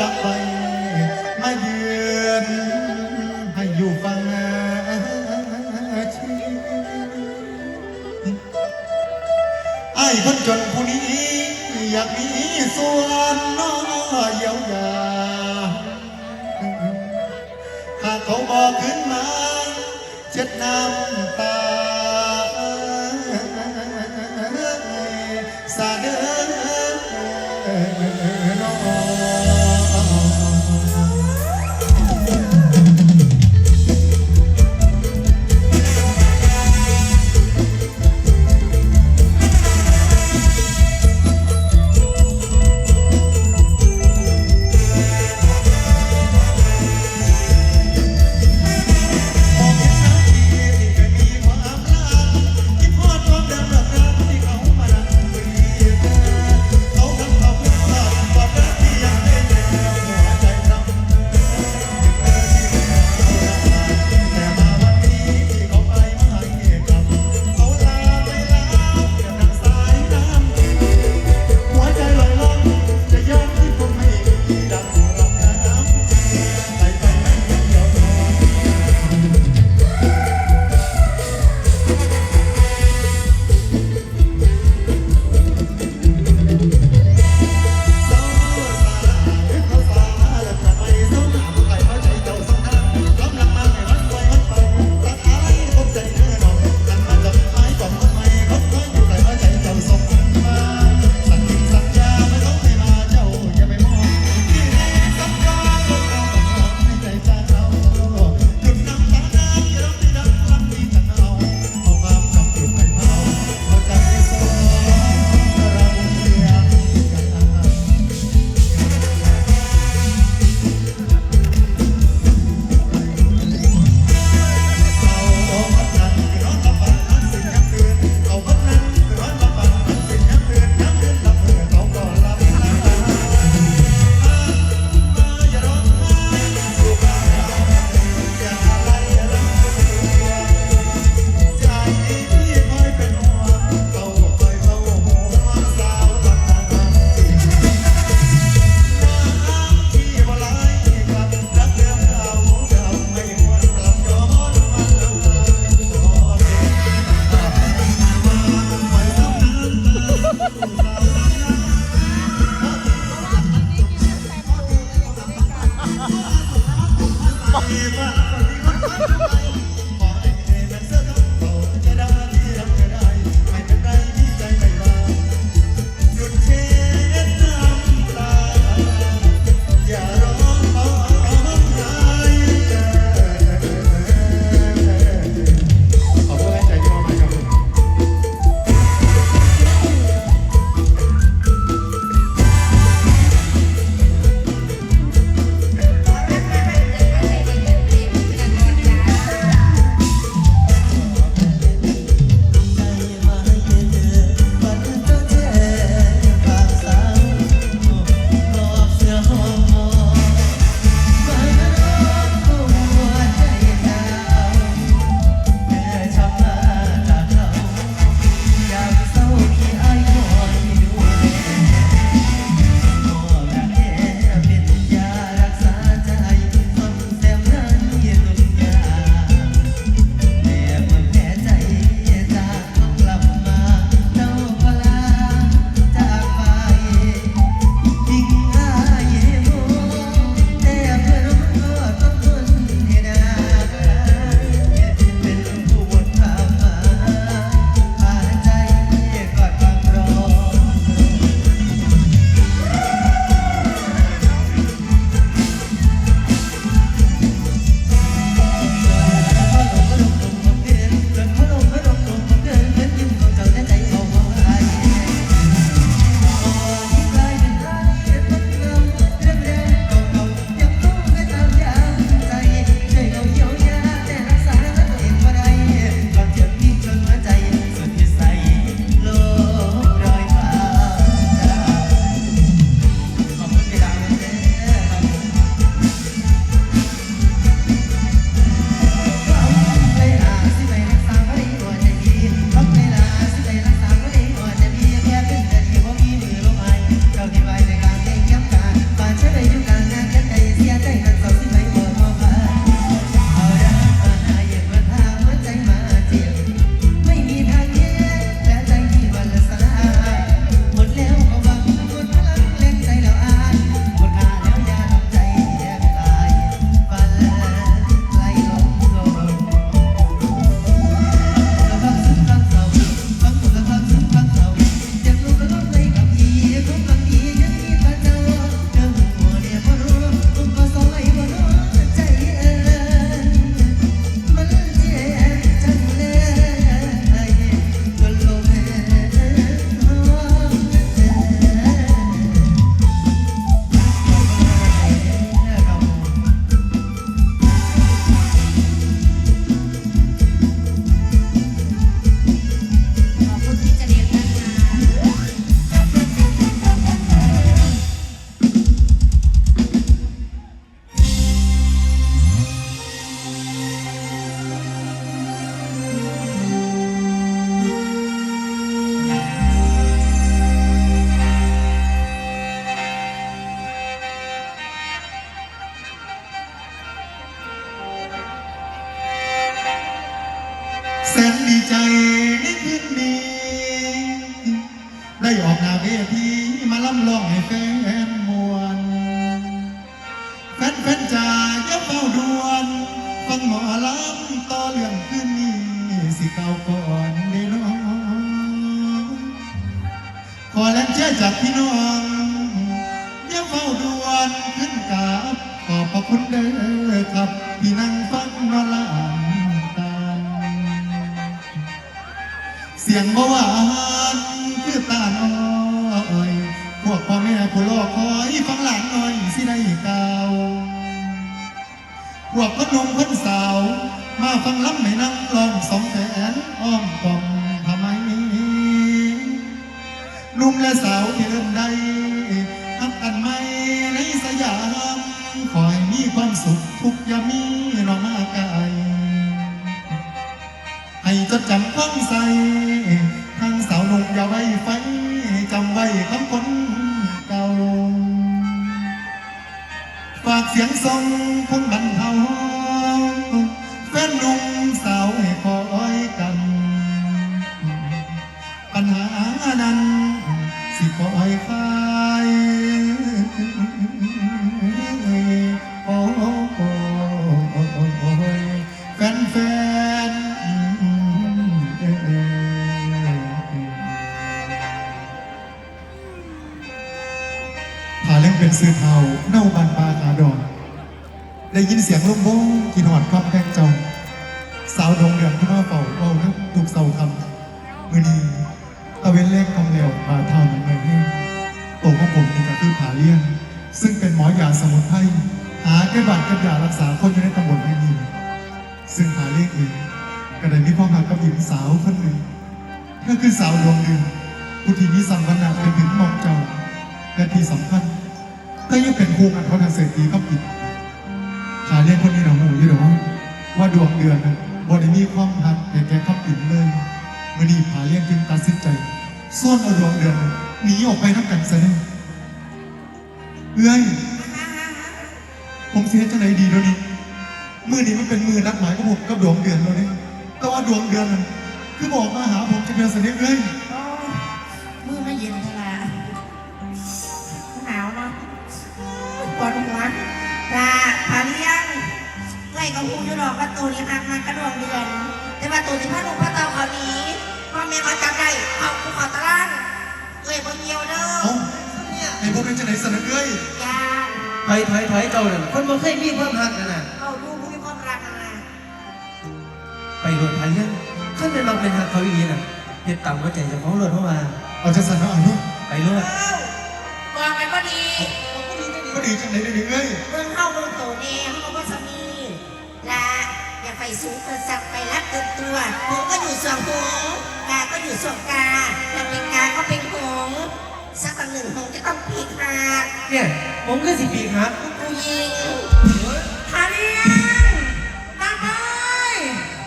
รักไปมาเยือนให้อยู่ฟังชีไอ้คนจนผู้นี้ อยากมีส่วนน้อเยียวยาหากเขาบอกขึ้นมา เช็ดน้ำตา ลำต่อเรื่องคืนนี้สิเก่าก่อนเด้น้องขอแรงเชื่อจากพี่น้องอย่าเฝ้าด่วนขึ้นกับขอบพระคุณเด้อครับที่นั่งฟังนอนละอ่านตาเสียงเบาวา พวกพนมเพิ่นสาว มาฟังลำไม่นั่งลองสองแขนอ้อมกล่อมทำไมหนุ่มและสาวที่เริ่มได้ทักกันไหมในสยามขอให้มีความสุขทุกยามมีน้องมาไกลให้จดจำความใสทางสาวนุ่มอย่าไว้ไฟจำไว้คำคน ฝากเสี หาแก้บาดแก้ยารักษาคนอยู่ในตำบลแห่งนี้ซึ่งผาเลี้ยงเองก็ได้มีพ่อหักกับหญิงสาวคนหนึ่งก็คือสาวดวงเดือนผู้ที่มีสัมพันธ์เป็นถึงมองเจ้าและที่สำคัญก็ยังเป็นครูกันเขาทางเศรษฐีกับอีกขาเรียกคนนี้เราหูยู่หรอว่าดวงเดือนนะบอได้มีความหักแต่แกขับอินเลยมื่อนี้ขาเรียกจึงตัดสินใจซ่อนเอาดวงเดือนหนีออกไปนับกันซะแน่เอ้ย ผมเสียจะไหนดีแล้วนี่มือนี้มันเป็นมือนัดหมายของผมกับดวงเดือนแล้วนี่แต่ว่าดวงเดือนนั้นคือบอกมาหาผมจะเดือนเสด็จเอ้ยโอ้มือไม่เย็นเท่าไหร่หนาวเนาะปวดหัวปลาปลาเลี้ยงไล่กับหูอยู่ดอกประตูนี้หักมันกระดวงเดือน แต่ว่าตัวที่พ่อหนุ่มพ่อเต่าเขาหนีพ่อแม่เขาจับได้เอาภูเขาตะล่างเอ้ยบนเยียวเด้อเอ้าไอ้พวกเป็นจะไหนเสด็จเอ้ยยา ถอยถอยถอยเจ้าเนี่ยคนบ่เคยมีความหักนั่นน่ะเอาดูผู้มีความรักนะไปโดนพันเรื่องขั้นเป็นเราเป็นหักเขาอีกน่ะเฮ็ดต่ำหัวใจเจะของรถเข้ามาเอาจะสั่นเอาอ่านเนาะไปรถเอ้าบอกกันก็ดีก็ดีก็ดี ก็ดีจังไหนเดี๋ยวนี้เอ้ยเบิ่งเข้าเบิ่งโตเน่เขาก็สามีละอย่าไปสูงเกินสักไปรักเกินตัวหงก็อยู่ส่วนหงกาก็อยู่ส่วนกาแต่เป็นกาก็เป็นหง สักวันหนึ่งหงจะต้องพีกหักเนี่ย ผมก็สิปีกหักผู้หญิงทาเรียงมาไป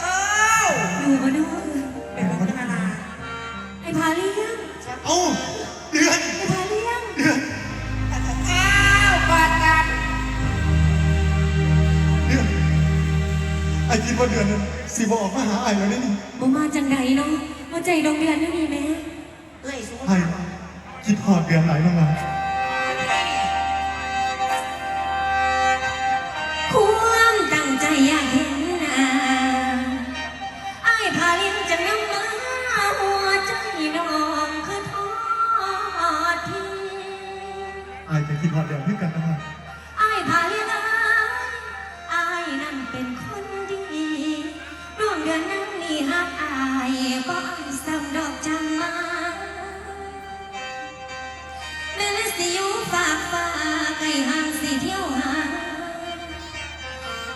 เอ้าอยู่มาดูเป็นคนธรรมดาไอ้พาเลี้ยงเอ้าเดือนไอ้พาเลี้ยงเดือนอ้าวกอดกันเดือนไอ้คิดว่าเดือนนั้นสิบออกมาหาไอ้แล้วนี่นี่บ่มาจังใดเนาะว่าใจดวงเดือนนี่ดีไหมเอ้ยสูงไอ้ คิดหอดเดือนไหลลงมาความตั้งใจอยากเห็นหน้าไอ้พาเลี้ยงจะนำมาหัวใจน้องคือทอดทิ้งไอ้แต่คิดหอดเดือนที่กันนะไอ้พาเลี้ยงไอ้นั่นเป็นคนดีดวงเดือนนั้นนี่ฮักไอ้บ่ซ้ำดอกจ ฝากฟ้าไก่ห่างสิเที่ยวหา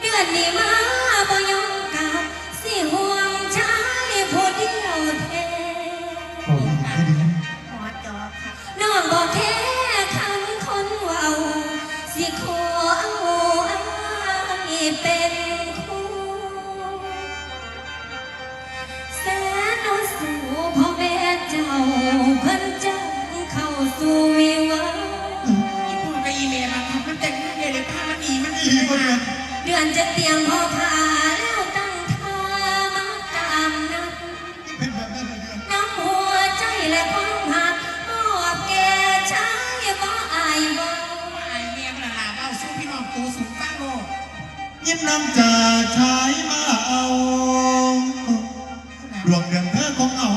เดือนนี้มา เดือนจะเตียงพ่อพาแล้วตั้งเธอมาตามนั้นน้ำหัวใจและความหักมอบแก่ช้ยบ่อายบ่อายเมียมัลาเบาสู้พี่น้องตูสูงตั้งโลกยิ้มน้ำจ่าชายมาเอาดวงเดือนเธอของเอา